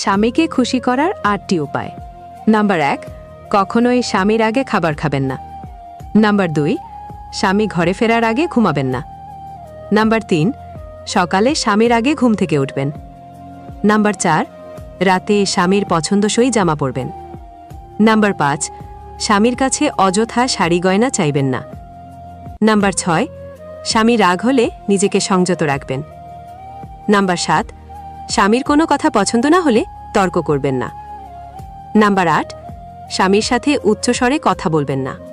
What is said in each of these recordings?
স্বামীকে খুশি করার আটটি উপায়। নাম্বার এক, কখনোই স্বামীর আগে খাবার খাবেন না। নাম্বার দুই, স্বামী ঘরে ফেরার আগে ঘুমাবেন না। নাম্বার তিন, সকালে স্বামীর আগে ঘুম থেকে উঠবেন। নাম্বার চার, রাতে স্বামীর পছন্দসই জামা পরবেন। নাম্বার পাঁচ, স্বামীর কাছে অযথা শাড়ি গয়না চাইবেন না। নাম্বার ছয়, স্বামী রাগ হলে নিজেকে সংযত রাখবেন। নাম্বার সাত স্বামীর কোনো কথা পছন্দ না হলে তর্ক করবেন না। নাম্বার আট, স্বামীর সাথে উচ্চস্বরে কথা বলবেন না।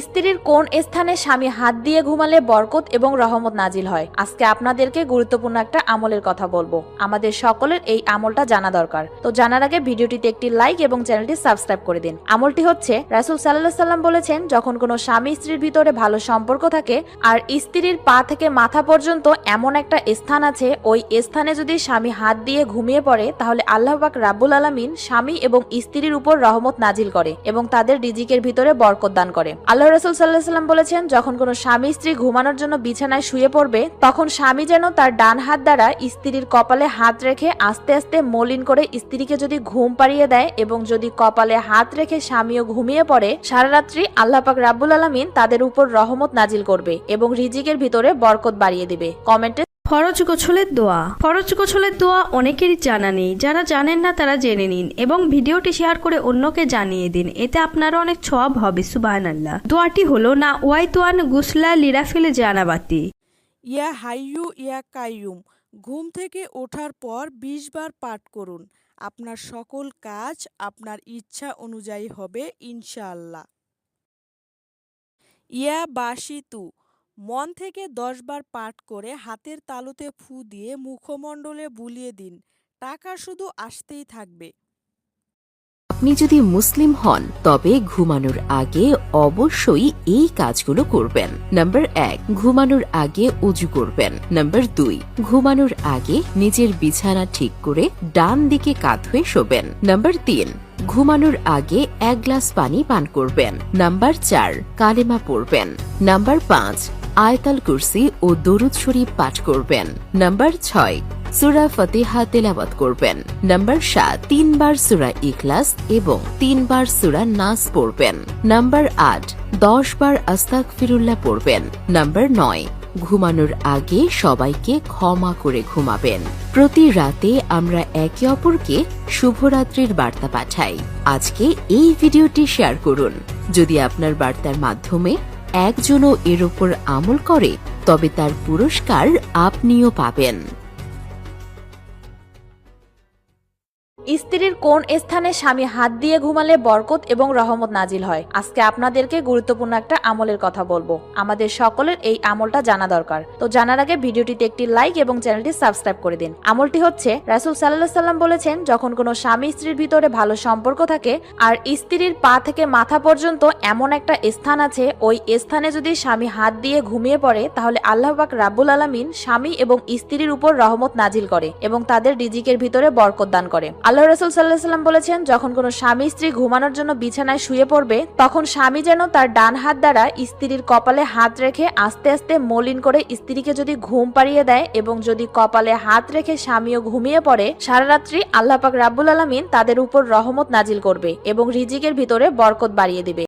স্ত্রীর কোন স্থানে স্বামী হাত দিয়ে ঘুমালে বরকত এবং রহমত নাজিল হয়? আজকে আপনাদেরকে গুরুত্বপূর্ণ একটা আমলের কথা বলব। আমাদের সকলের এই আমলটা জানা দরকার। তো জানার আগে ভিডিওটিতে একটি লাইক এবং চ্যানেলটি সাবস্ক্রাইব করে দিন। আমলটি হচ্ছে, রাসুল সাল্লাহ সাল্লাম বলেছেন, যখন কোনো স্বামী স্ত্রীর ভিতরে ভালো সম্পর্ক থাকে, আর স্ত্রীর পা থেকে মাথা পর্যন্ত এমন একটা স্থান আছে, ওই স্থানে যদি স্বামী হাত দিয়ে ঘুমিয়ে পড়ে, তাহলে আল্লাহবাক রাব্বুল আলামিন স্বামী এবং স্ত্রীর উপর রহমত নাজিল করে এবং তাদের রিজিকের ভিতরে বরকত দান করে। আল্লাহ রসুল সাল্লাহ সাল্লাম বলেছেন, যখন কোনো স্বামী স্ত্রী ঘুমানোর জন্য বিছানায় শুয়ে পড়বে, তখন স্বামী যেন তার ডান হাত দ্বারা স্ত্রীর কপালে হাত রেখে আস্তে আস্তে মলিন করে স্ত্রীকে যদি ঘুম পাড়িয়ে দেয় এবং যদি কপালে হাত রেখে স্বামীও ঘুমিয়ে পড়ে, সারা রাত্রি আল্লাপাক রাব্বুল আলামিন তাদের উপর রহমত নাজিল করবে এবং রিজিকের ভিতরে বরকত বাড়িয়ে দিবে। কমেন্টে ফরজ গোছলের দোয়া। ফরজ গোছলের দোয়া অনেকেরই জানা নেই। যারা জানেন না তারা জেনে নিন এবং ভিডিওটি শেয়ার করে অন্যকে জানিয়ে দিন। এতে আপনারও অনেক সওয়াব হবে সুবাহান আল্লাহ দোয়াটি হলো, না ওয়াই তোয়ান গুসলা লিরাফিল জানাবাতি। ইয়া হাইয়ু, ইয়া কাইয়ুম, ঘুম থেকে ওঠার পর বিশ বার পাঠ করুন। আপনার সকল কাজ আপনার ইচ্ছা অনুযায়ী হবে, ইনশাআল্লাহ। ইয়া বাসিতু মন থেকে দশবার পাঠ করে হাতের তালুতে ফু দিয়ে মুখমণ্ডলে বুলিয়ে দিন। টাকা শুধু আসতেই থাকবে। আপনি যদি মুসলিম হন, তবে ঘুমানোর আগে অবশ্যই এই কাজগুলো করবেন। নাম্বার এক, ঘুমানোর আগে উজু করবেন। নাম্বার দুই, ঘুমানোর আগে নিজের বিছানা ঠিক করে ডান দিকে কাত হয়ে শোবেন। নাম্বার তিন, ঘুমানোর আগে এক গ্লাস পানি পান করবেন। নাম্বার চার, কালেমা পড়বেন। নাম্বার পাঁচ আয়তাল কুরসি ও দরুদ শরীফ পাঠ করবেন। নাম্বার ছয়, সুরা ফতেহা তেলাওয়াত করবেন। নাম্বার সাত, তিনবার সুরা ইখলাস এবং তিনবার সুরা নাস পড়বেন। নাম্বার আট দশ বার আস্তাক ফিরুল্লাহ পড়বেন। নাম্বার নয়, ঘুমানোর আগে সবাইকে ক্ষমা করে ঘুমাবেন। প্রতি রাতে আমরা একে অপরকে শুভরাত্রির বার্তা পাঠাই। আজকে এই ভিডিওটি শেয়ার করুন। যদি আপনার বার্তার মাধ্যমে একজনও এর ওপর আমল করে তবে তার পুরস্কার আপনিও পাবেন। স্ত্রীর কোন স্থানে স্বামী হাত দিয়ে ঘুমালে বরকত এবং রহমত নাজিল হয়? আজকে আপনাদেরকে গুরুত্বপূর্ণ একটা আমলের কথা বলব। আমাদের সকলের এই আমলটা জানা দরকার। তো জানার আগে ভিডিওটিতে একটি লাইক এবং চ্যানেলটি সাবস্ক্রাইব করে দিন। আমলটি হচ্ছে, রাসুল সাল্লাহ সাল্লাম বলেছেন, যখন কোনো স্বামী স্ত্রীর ভিতরে ভালো সম্পর্ক থাকে আর স্ত্রীর পা থেকে মাথা পর্যন্ত এমন একটা স্থান আছে, ওই স্থানে যদি স্বামী হাত দিয়ে ঘুমিয়ে পড়ে, তাহলে আল্লাহ পাক রাব্বুল আলামিন স্বামী এবং স্ত্রীর উপর রহমত নাজিল করে এবং তাদের রিজিকের ভিতরে বরকত দান করে। আল্লাহ রসুল সাল্লাহ সাল্লাম বলেছেন, যখন কোনো স্বামী স্ত্রী ঘুমানোর জন্য বিছানায় শুয়ে পড়বে, তখন স্বামী যেন তার ডান হাত দ্বারা স্ত্রীর কপালে হাত রেখে আস্তে আস্তে মলিন করে স্ত্রীকে যদি ঘুম পাড়িয়ে দেয় এবং যদি কপালে হাত রেখে স্বামীও ঘুমিয়ে পড়ে, সারা রাত্রি রাব্বুল আলমিন তাদের উপর রহমত নাজিল করবে এবং রিজিকের ভিতরে বরকত বাড়িয়ে দিবে।